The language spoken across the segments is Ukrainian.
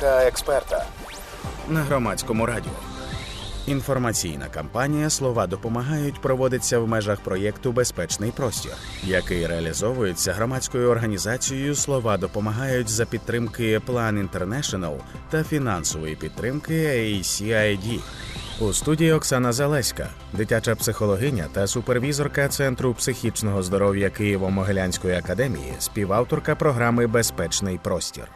Думка експерта. на громадському радіо. Інформаційна кампанія Слова допомагають проводиться в межах проєкту Безпечний простір, який реалізовується громадською організацією Слова допомагають за підтримки Plan International та фінансової підтримки ACID. У студії Оксана Залеська, дитяча психологиня та супервізорка Центру психічного здоров'я Києво-Могилянської академії, співавторка програми Безпечний простір.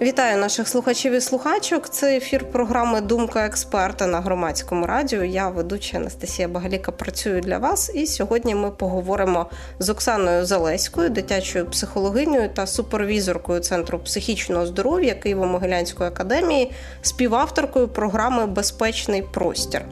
Вітаю наших слухачів і слухачок. Це ефір програми Думка експерта на громадському радіо. Я ведуча Анастасія Багаліка працюю для вас. І сьогодні ми поговоримо з Оксаною Залеською, дитячою психологинею та супервізоркою Центру психічного здоров'я Києво-Могилянської академії, співавторкою програми Безпечний простір.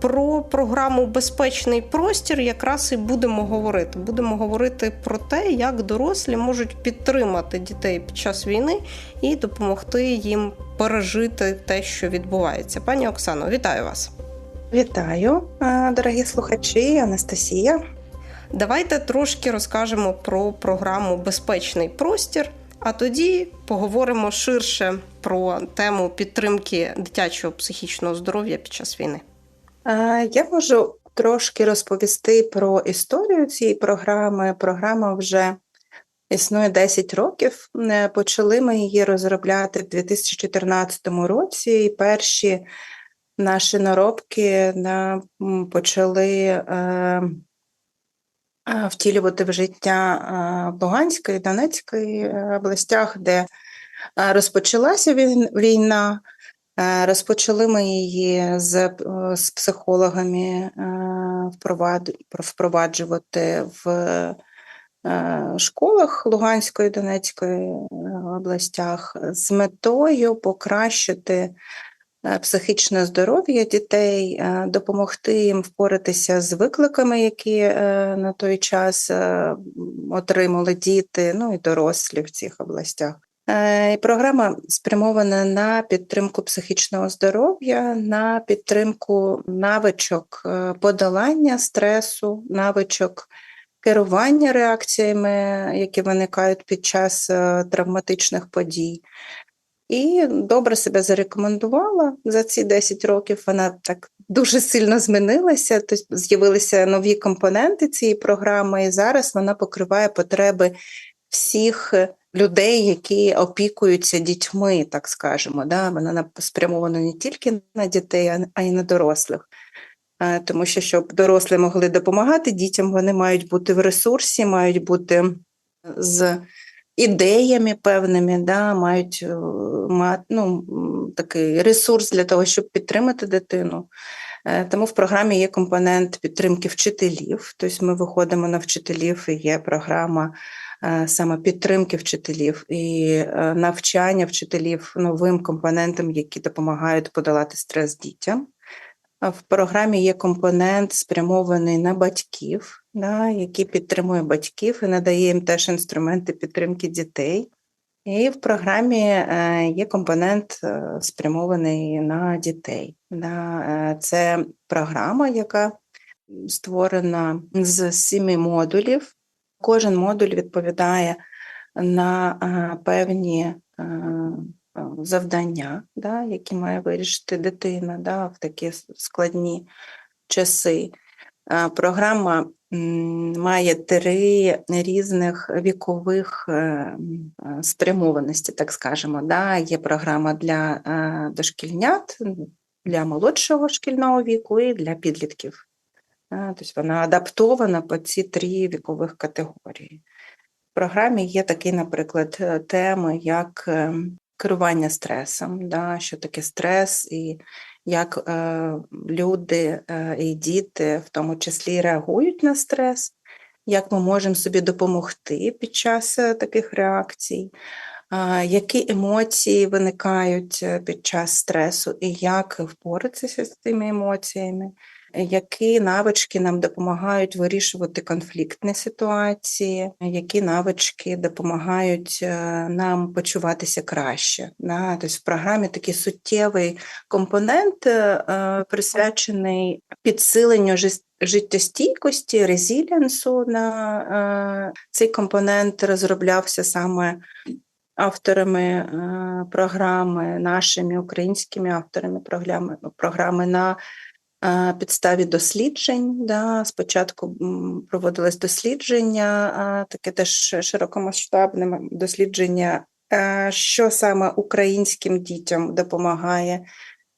Про програму Безпечний простір якраз і будемо говорити. Будемо говорити про те, як дорослі можуть підтримати дітей під час війни і допомогти їм пережити те, що відбувається. Пані Оксано, вітаю вас. Вітаю, дорогі слухачі, Анастасія. Давайте трошки розкажемо про програму Безпечний простір, а тоді поговоримо ширше про тему підтримки дитячого психічного здоров'я під час війни. Я можу трошки розповісти про історію цієї програми. Програма вже існує 10 років. Е, Почали ми її розробляти в 2014 році, і перші наші наробки почали е, е, втілювати в життя в Луганської Донецької областях, де розпочалася війна. Е, Розпочали ми її з, е, з психологами е, впроваджувати в школах Луганської Донецької областях з метою покращити психічне здоров'я дітей, допомогти їм впоратися з викликами, які на той час отримали діти, ну і дорослі в цих областях. Е, Програма спрямована на підтримку психічного здоров'я, на підтримку навичок е, подолання стресу, навичок керування реакціями, які виникають під час е, травматичних подій. І добре себе зарекомендувала за ці 10 років. Вона так дуже сильно змінилася. Тобто з'явилися нові компоненти цієї програми, і зараз вона покриває потреби всіх людей, які опікуються дітьми, так скажемо. Да? Вона спрямована не тільки на дітей, а- й на дорослих. Е, Тому що, щоб дорослі могли допомагати дітям, вони мають бути в ресурсі, мають бути з ідеями певними, да? мають е, ну, такий ресурс для того, щоб підтримати дитину. Е, Тому в програмі є компонент підтримки вчителів. Тобто ми виходимо на вчителів, і є програма саме підтримки вчителів і е, навчання вчителів новим компонентам, які допомагають подолати стрес дітям. В програмі є компонент, спрямований на батьків, да, який підтримує батьків і надає їм теж інструменти підтримки дітей. І в програмі е, є компонент е, спрямований на дітей. Е, Це програма, яка створена з сіми модулів. Кожен модуль відповідає на е, певні е, е, завдання, да, які має вирішити дитина да, в такі складні часи. Програма має три різних вікових спрямованості, так скажемо. Да. Є програма для дошкільнят, для молодшого шкільного віку і для підлітків. Тобто вона адаптована по ці три вікових категорії. В програмі є такі, наприклад, е, теми, як е, керування стресом, да, що таке стрес, і як е, люди е, і діти в тому числі реагують на стрес, як ми можемо собі допомогти під час е, таких реакцій, які емоції виникають під час стресу, і як впоратися з цими емоціями які навички нам допомагають вирішувати конфліктні ситуації, які навички допомагають е, нам почуватися краще. Да? Тобто в програмі такий суттєвий компонент е, е, присвячений підсиленню життєстійкості, резіліансу. На цей компонент розроблявся саме авторами програми, нашими українськими авторами програми, програми на підставі досліджень. Да. Спочатку проводилось дослідження, таке теж широкомасштабне дослідження, що саме українським дітям допомагає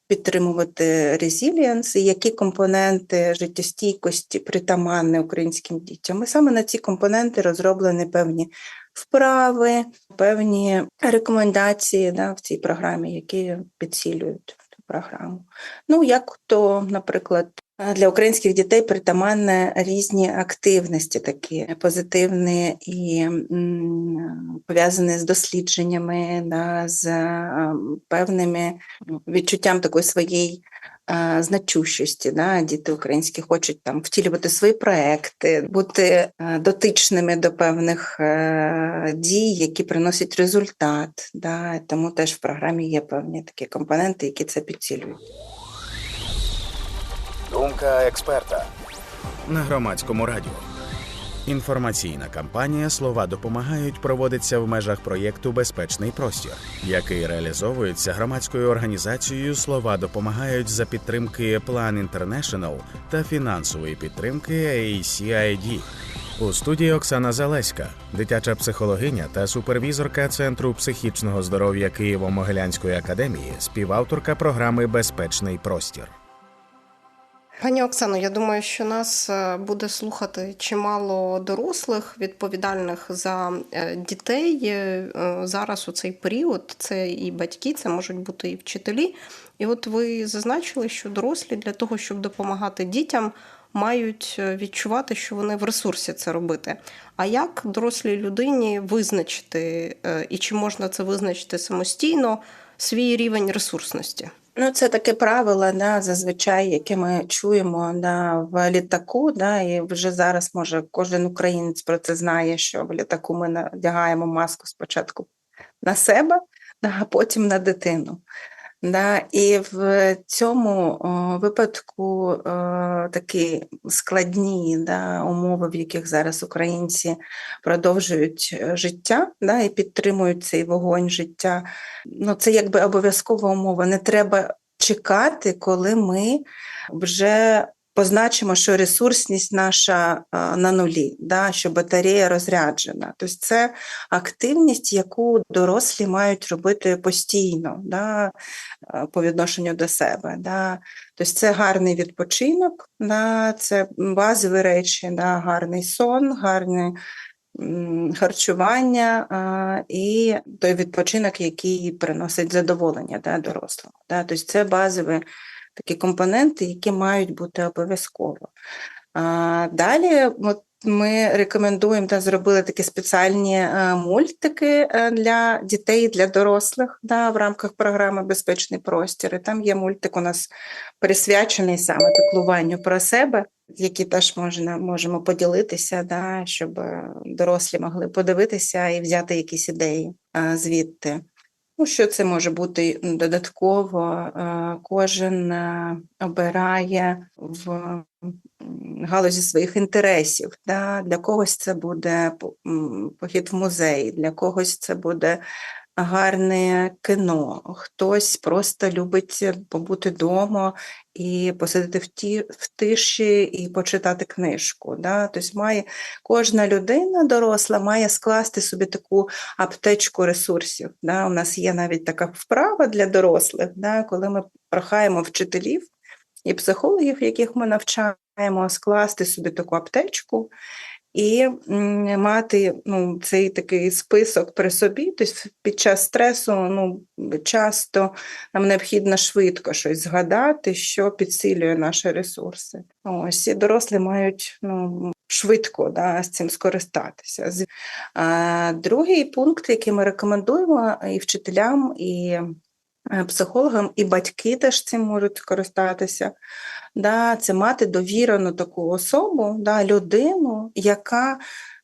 підтримувати резілієнс які компоненти життєстійкості притаманні українським дітям. І саме на ці компоненти розроблені певні вправи, певні рекомендації да, в цій програмі, які підсилюють цю програму. Ну, як то, наприклад, для українських дітей притаманні різні активності, такі позитивні і пов'язані з дослідженнями, да, з е, певними відчуттям такої своєї значущості. Да? Діти українські хочуть там втілювати свої проекти, бути е, дотичними до певних е, дій, які приносять результат. Да? Тому теж в програмі є певні такі компоненти, які це підцілюють. Думка експерта на громадському радіо. Інформаційна кампанія Слова допомагають проводиться в межах проєкту Безпечний простір, який реалізовується громадською організацією Слова допомагають за підтримки Plan International та фінансової підтримки ACID. У студії Оксана Залеська, дитяча психологиня та супервізорка Центру психічного здоров'я Києво-Могилянської академії, співавторка програми Безпечний простір. Пані Оксано, я думаю, що нас е, буде слухати чимало дорослих, відповідальних за е, дітей е, зараз у цей період. Це і батьки, це можуть бути і вчителі. І от ви зазначили, що дорослі для того, щоб допомагати дітям, мають відчувати, що вони в ресурсі це робити. А як дорослій людині визначити, і чи можна це визначити самостійно, свій рівень ресурсності? Ну, це таке правило, да, зазвичай, яке ми чуємо да, в літаку, да, і вже зараз, може, кожен українець про це знає, що в літаку ми надягаємо маску спочатку на себе, а потім на дитину. Да, І в цьому випадку о, такі складні да, умови, в яких зараз українці продовжують е, життя да, і підтримують цей вогонь життя. Ну, Це якби обов'язкова умова. Не треба чекати, коли ми вже позначимо, що ресурсність наша на нулі, да, що батарея розряджена. Тобто це активність, яку дорослі мають робити постійно да, по відношенню до себе. Да. Тобто це гарний відпочинок, да, це базові речі, да, гарний сон, гарний. Харчування а, і той відпочинок, який приносить задоволення да, дорослому. Да. Тобто це базові такі компоненти, які мають бути обов'язково. Далі от ми рекомендуємо та зробили такі спеціальні е, мультики е, для дітей, для дорослих да, в рамках програми Безпечний простір. І Там є мультик у нас присвячений саме піклуванню про себе, які теж можна можемо поділитися, да, щоб дорослі могли подивитися і взяти якісь ідеї е, звідти. Ну, що це може бути додатково? Е, кожен е, обирає в галузі своїх інтересів. Для когось це буде похід в музей, для когось це буде гарне кіно, хтось просто любить побути вдома і посидіти в ті, в тиші і почитати книжку. Да? Тобто має кожна людина доросла має скласти собі таку аптечку ресурсів. Да? У нас є навіть така вправа для дорослих, да? коли ми прохаємо вчителів і психологів, яких ми навчаємо, скласти собі таку аптечку і мати ну, цей такий список при собі. Тобто під час стресу ну, часто нам необхідно швидко щось згадати, що підсилює наші ресурси. Ось і дорослі мають ну, швидко да, з цим скористатися. А, Другий пункт, який ми рекомендуємо і вчителям, і е, психологам, і батьки теж цим можуть скористатися да, це мати довірену таку особу, да, людину, яка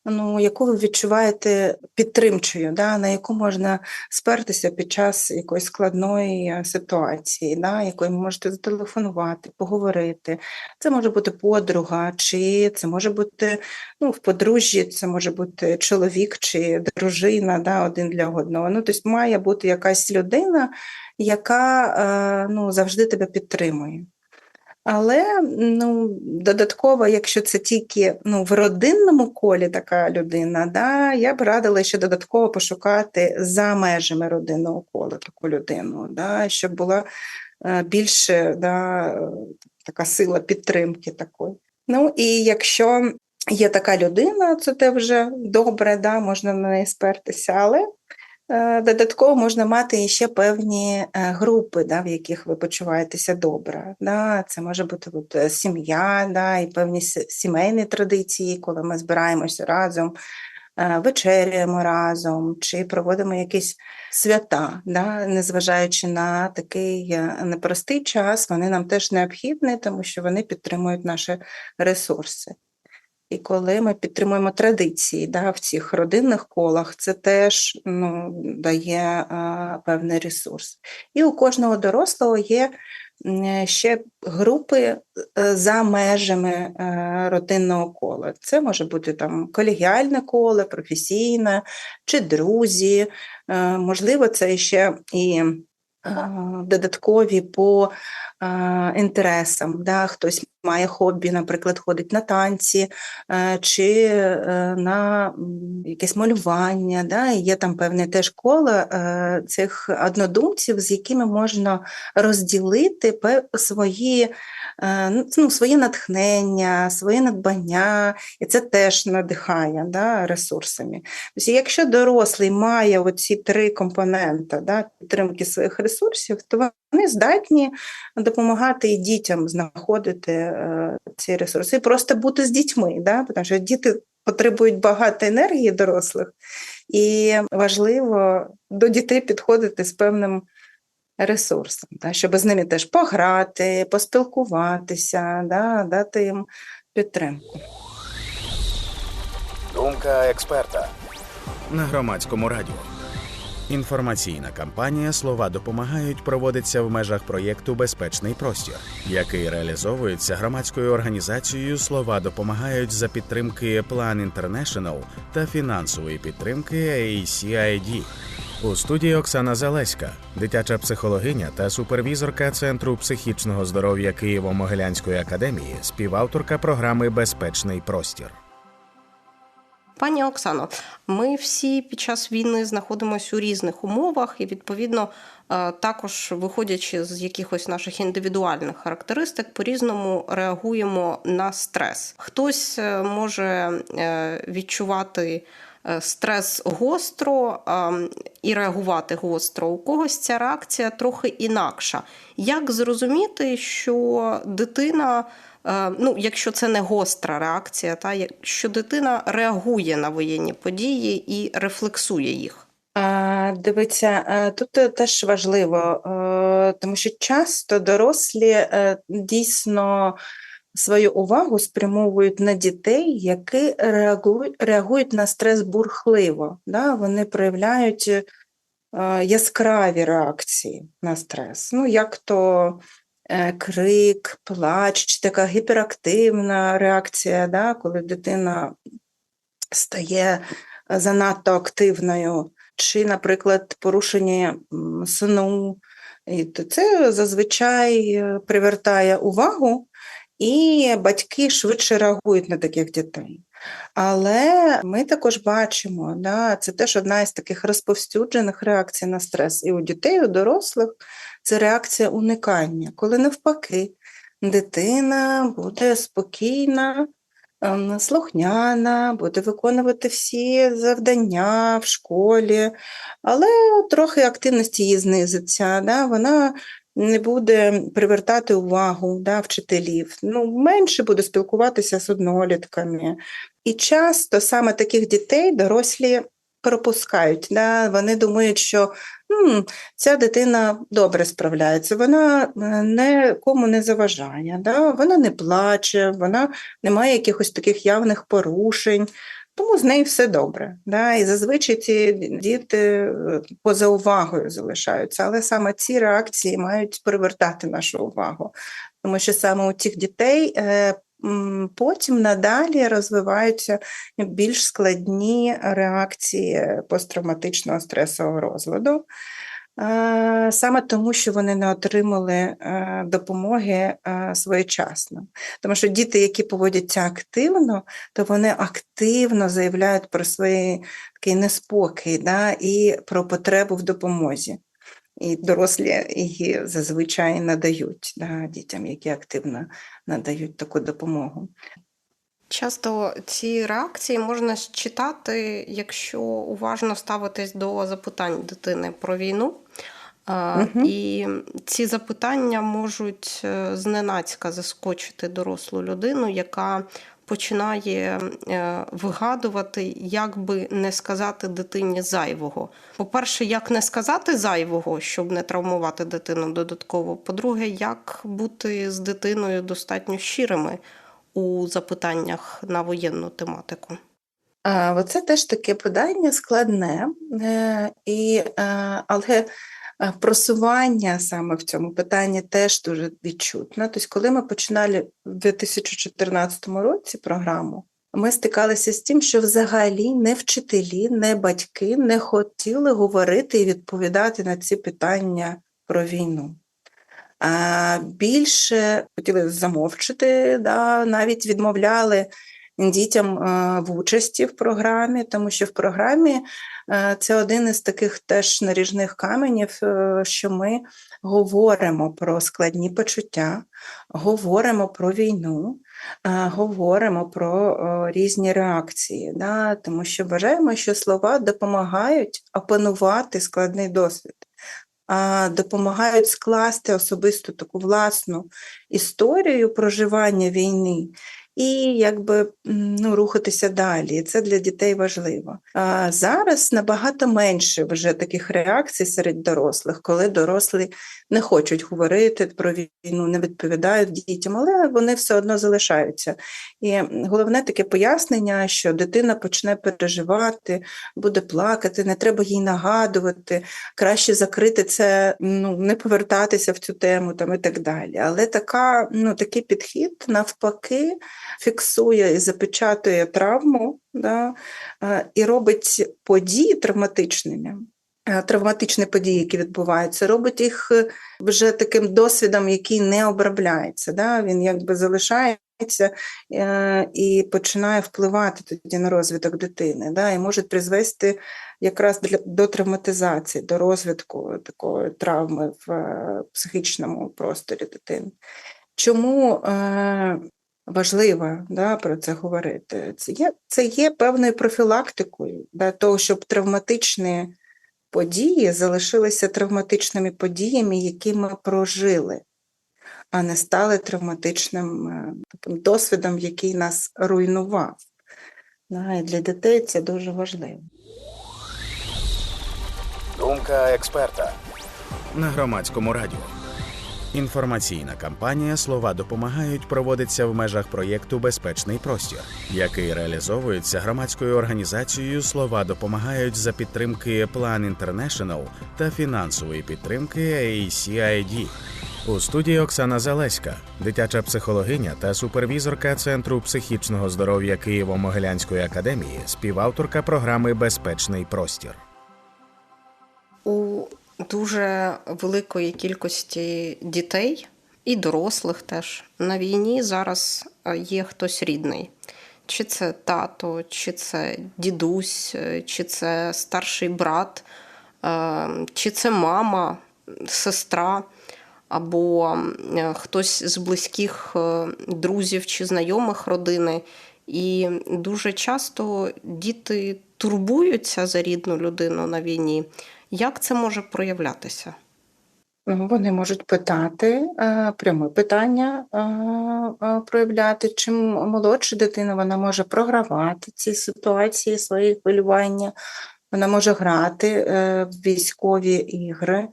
ну, яку ви відчуваєте підтримчою, да, на яку можна спертися під час якоїсь складної е, ситуації, да, якої ви можете зателефонувати, поговорити. Це може бути подруга, чи це може бути ну, в подружжі, це може бути чоловік чи дружина, да, один для одного. Ну, тобто має бути якась людина, яка е, ну, завжди тебе підтримує. Але ну, додатково, якщо це тільки ну, в родинному колі така людина, да, я б радила ще додатково пошукати за межами родинного кола таку людину, да, щоб була е, більше да, така сила підтримки такої. Ну і якщо є така людина, це те вже добре, да, можна на неї спертися, але додатково можна мати ще певні е, групи, да, в яких ви почуваєтеся добре. Да. Це може бути от, е, сім'я, да, і певні сімейні традиції, коли ми збираємося разом, вечеряємо разом чи проводимо якісь свята, да, незважаючи на такий непростий час, вони нам теж необхідні, тому що вони підтримують наші ресурси. І коли ми підтримуємо традиції да, в цих родинних колах, це теж ну, дає а, певний ресурс. І у кожного дорослого є ще групи е, за межами е, родинного кола. Це може бути там колегіальне коло, професійне чи друзі. Е, можливо, це ще і додаткові по інтересам. Да? Хтось має хобі, наприклад, ходить на танці е, чи е, на якесь малювання. Да? Є там певне теж коло е, цих однодумців, з якими можна розділити свої ну, своє натхнення, своє надбання, і це теж надихає да, ресурсами. Тобто, Якщо дорослий має оці три компоненти да, підтримки своїх ресурсів, то вони здатні допомагати дітям знаходити е, ці ресурси, просто бути з дітьми, да? тому що діти потребують багато енергії дорослих, і важливо до дітей підходити з певним ресурсом, да? щоб з ними теж пограти, поспілкуватися, да? дати їм підтримку. Думка експерта на громадському радіо. Інформаційна кампанія Слова допомагають проводиться в межах проєкту Безпечний простір, який реалізовується громадською організацією Слова допомагають за підтримки Plan International та фінансової підтримки ACID. У студії Оксана Залеська, дитяча психологиня та супервізорка Центру психічного здоров'я Києво-Могилянської академії, співавторка програми Безпечний простір. Пані Оксано, ми всі під час війни знаходимося у різних умовах, і відповідно е, також виходячи з якихось наших індивідуальних характеристик, по різному реагуємо на стрес. Хтось е, може е, відчувати. Стрес гостро і реагувати гостро. У когось ця реакція трохи інакша. Як зрозуміти, що дитина ну, якщо це не гостра реакція, та що дитина реагує на воєнні події і рефлексує їх. Дивіться, е, тут е, теж важливо, тому що часто дорослі дійсно свою увагу спрямовують на дітей, які реагують на стрес бурхливо. Да? Вони проявляють яскраві реакції на стрес. Ну, як то Е, крик, плач, чи така гіперактивна реакція, да, коли дитина стає занадто активною, чи, наприклад, порушення сну. І Це зазвичай е, привертає увагу, і батьки швидше реагують на таких дітей. Але ми також бачимо, да, це теж одна із таких розповсюджених реакцій на стрес і у дітей, і у дорослих це реакція уникання, коли навпаки дитина буде спокійна, ем, слухняна, буде виконувати всі завдання в школі, але трохи активності її знизиться. Да? Вона не буде привертати увагу да, вчителів, ну, менше буде спілкуватися з однолітками. І часто саме таких дітей дорослі пропускають. Да? Вони думають, що Ця дитина добре справляється, вона е, нікому не заважає, да? вона не плаче, вона не має якихось таких явних порушень. Тому з нею все добре. Да? І зазвичай ці діти е, поза увагою залишаються, але саме ці реакції мають привертати нашу увагу, тому що саме у цих дітей е, потім надалі розвиваються більш складні реакції посттравматичного стресового розладу. Саме тому, що вони не отримали е, допомоги е, своєчасно. Тому що діти, які поводяться активно, то вони активно заявляють про свій такий неспокій да, і про потребу в допомозі. І дорослі її зазвичай надають да, дітям, які активно надають таку допомогу. Часто ці реакції можна читати, якщо уважно ставитись до запитань дитини про війну. Угу. І ці запитання можуть е, зненацька заскочити дорослу людину, яка починає е, вигадувати, як би не сказати дитині зайвого. По-перше, як не сказати зайвого, щоб не травмувати дитину додатково. По-друге, як бути з дитиною достатньо щирими у запитаннях на воєнну тематику? Оце теж таке питання складне, е, і, але просування саме в цьому питанні теж дуже відчутно. Тобто, коли ми починали в 2014 році програму, ми стикалися з тим, що взагалі не вчителі, не батьки не хотіли говорити і відповідати на ці питання про війну. А Більше хотіли замовчити, да, навіть відмовляли дітям в участі в програмі, тому що в програмі Е, це один із таких теж наріжних каменів, е, що ми говоримо про складні почуття, говоримо про війну, е, говоримо про різні реакції, да? тому що вважаємо, що слова допомагають опанувати складний досвід. Допомагають скласти особисту таку власну історію проживання війни і якби ну, рухатися далі. Це для дітей важливо. А зараз набагато менше вже таких реакцій серед дорослих, коли дорослі не хочуть говорити про війну, не відповідають дітям, але вони все одно залишаються. І головне таке пояснення, що дитина почне переживати, буде плакати, не треба їй нагадувати, краще закрити це, ну не повертатися в цю тему там і так далі. Але така, ну, такий підхід навпаки фіксує і запечатує травму да, і робить події травматичними. Травматичні події, які відбуваються, робить їх е, вже таким досвідом, який не обробляється. Да? Він якби залишається е, і починає впливати тоді на розвиток дитини, да? і може призвести якраз до травматизації, до розвитку такої травми в е, психічному просторі дитини. Чому е, важливо да, про це говорити. Це є це є певною профілактикою для того, щоб травматичні події залишилися травматичними подіями, які ми прожили, а не стали травматичним е, таким досвідом, який нас руйнував. Да, і Для дітей це дуже важливо. Думка експерта на громадському радіо. Інформаційна кампанія Слова допомагають проводиться в межах проєкту Безпечний простір, який реалізовується громадською організацією Слова допомагають за підтримки План Інтернешнл та фінансової підтримки ACID. У студії Оксана Залеська, дитяча психологиня та супервізорка Центру психічного здоров'я Києво-Могилянської академії, співавторка програми Безпечний простір. Дуже великої кількості дітей і дорослих теж на війні зараз е, є хтось рідний. Чи це тато, чи це дідусь, е, чи це старший брат, е, чи це мама, сестра, або хтось з близьких друзів чи знайомих родини. І дуже часто діти турбуються за рідну людину на війні. Як це може проявлятися? Ну, вони можуть питати е, пряме питання е, е, проявляти. Чим молодша дитина вона може програвати ці ситуації, свої хвилювання, Вона може грати е, в військові ігри,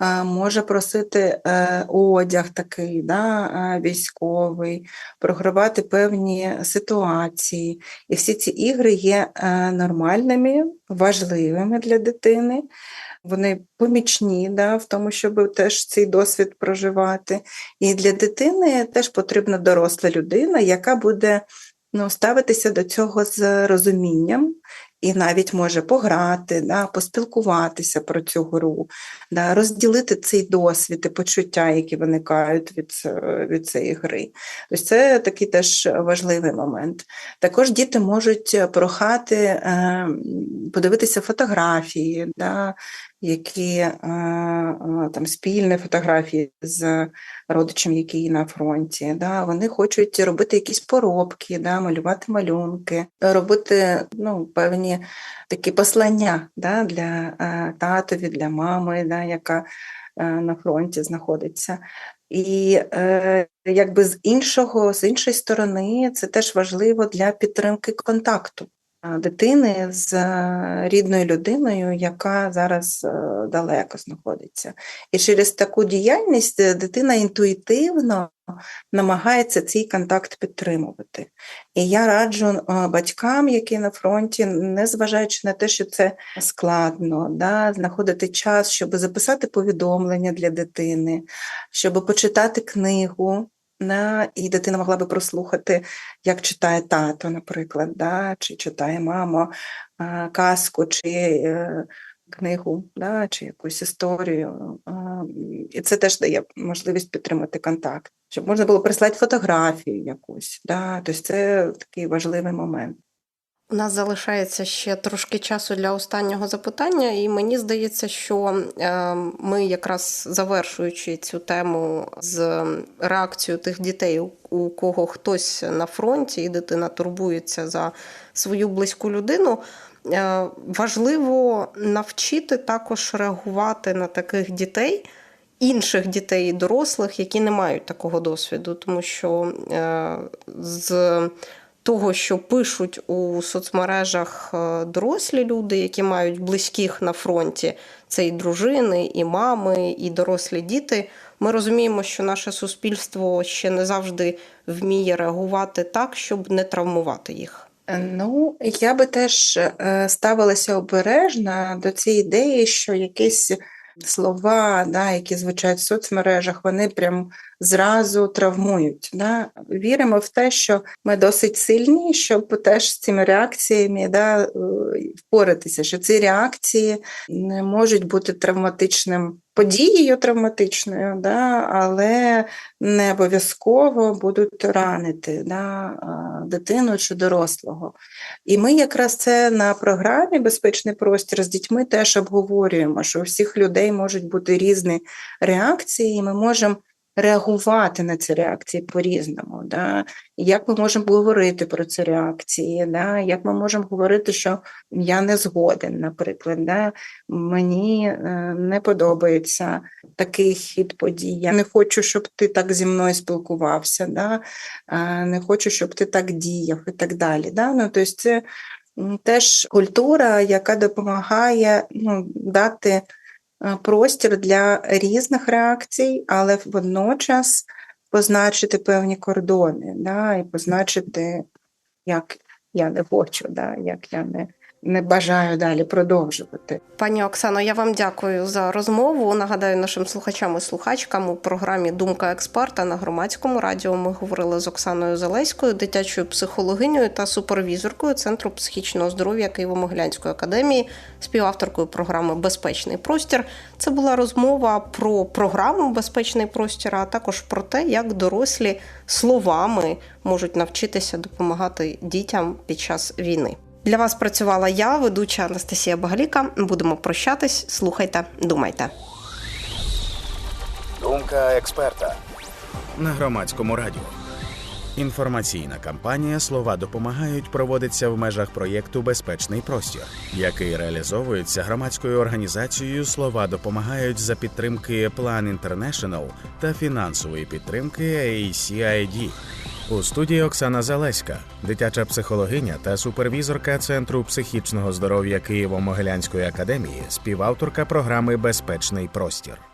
е, може просити е, одяг такий да, військовий, програвати певні ситуації. І всі ці ігри є нормальними, важливими для дитини. Вони помічні да, в тому, щоб теж цей досвід проживати. І для дитини теж потрібна доросла людина, яка буде ну, ставитися до цього з розумінням і навіть може пограти, да, поспілкуватися про цю гру, да, розділити цей досвід і почуття, які виникають від, від цієї гри. Тобто це такий теж важливий момент. Також діти можуть прохати е, подивитися фотографії, да, які е, е, там спільні фотографії з родичем, який на фронті. Да, вони хочуть робити якісь поробки, да, малювати малюнки, робити ну, певні такі послання да, для е, татові, для мами, да, яка на фронті знаходиться. І якби з іншого, з іншої сторони, це теж важливо для підтримки контакту дитини з е, рідною людиною, яка зараз е, далеко знаходиться. І через таку діяльність е, дитина інтуїтивно намагається цей контакт підтримувати. І я раджу е, батькам, які на фронті, незважаючи на те, що це складно, да, знаходити час, щоб записати повідомлення для дитини, щоб почитати книгу. Да, і дитина могла би прослухати, як читає тато, наприклад, да, чи читає мама казку, чи е, книгу, да, чи якусь історію. І це теж дає можливість підтримати контакт, щоб можна було прислати фотографію якусь. Да, тобто це такий важливий момент. У нас залишається ще трошки часу для останнього запитання, і мені здається, що е, ми, якраз завершуючи цю тему з реакцією тих дітей, у- кого хтось на фронті, і дитина турбується за свою близьку людину. е, Важливо навчити також реагувати на таких дітей, інших дітей і дорослих, які не мають такого досвіду, тому що е, з того, що пишуть у соцмережах е, дорослі люди, які мають близьких на фронті, це і дружини, і мами, і дорослі діти. Ми розуміємо, що наше суспільство ще не завжди вміє реагувати так, щоб не травмувати їх. Ну, я би теж е, ставилася обережно до цієї ідеї, що якісь слова, да, які звучать в соцмережах, вони прям зразу травмують. Да? Віримо в те, що ми досить сильні, щоб теж з цими реакціями да, е, впоратися, що ці реакції не можуть бути травматичним подією травматичною, да, але не обов'язково будуть ранити да, дитину чи дорослого. І ми якраз це на програмі Безпечний простір з дітьми теж обговорюємо, що у всіх людей можуть бути різні реакції, і ми можемо реагувати на ці реакції по-різному. Да? Як ми можемо говорити про ці реакції, да? як ми можемо говорити, що я не згоден, наприклад, да? мені е, не подобається такий хід подій. Я не хочу, щоб ти так зі мною спілкувався, да? е, не хочу, щоб ти так діяв і так далі. Да? Ну, тобто це теж культура, яка допомагає ну, дати простір для різних реакцій, але водночас позначити певні кордони, да? і позначити, як я не хочу, да? як я не, не бажаю далі продовжувати. Пані Оксано, я вам дякую за розмову. Нагадаю нашим слухачам і слухачкам у програмі Думка експерта на громадському радіо. Ми говорили з Оксаною Залеською, дитячою психологинею та супервізоркою Центру психічного здоров'я Києво-Могилянської академії, співавторкою програми Безпечний простір. Це була розмова про програму Безпечний простір, а також про те, як дорослі словами можуть навчитися допомагати дітям під час війни. Для вас працювала я, ведуча Анастасія Багаліка. Будемо прощатись. Слухайте, думайте. Думка експерта на громадському радіо. Інформаційна кампанія Слова допомагають проводиться в межах проєкту Безпечний простір, який реалізовується громадською організацією Слова допомагають за підтримки Plan International та фінансової підтримки ACID. У студії Оксана Залеська, дитяча психологиня та супервізорка Центру психічного здоров'я Києво-Могилянської академії, співавторка програми Безпечний простір.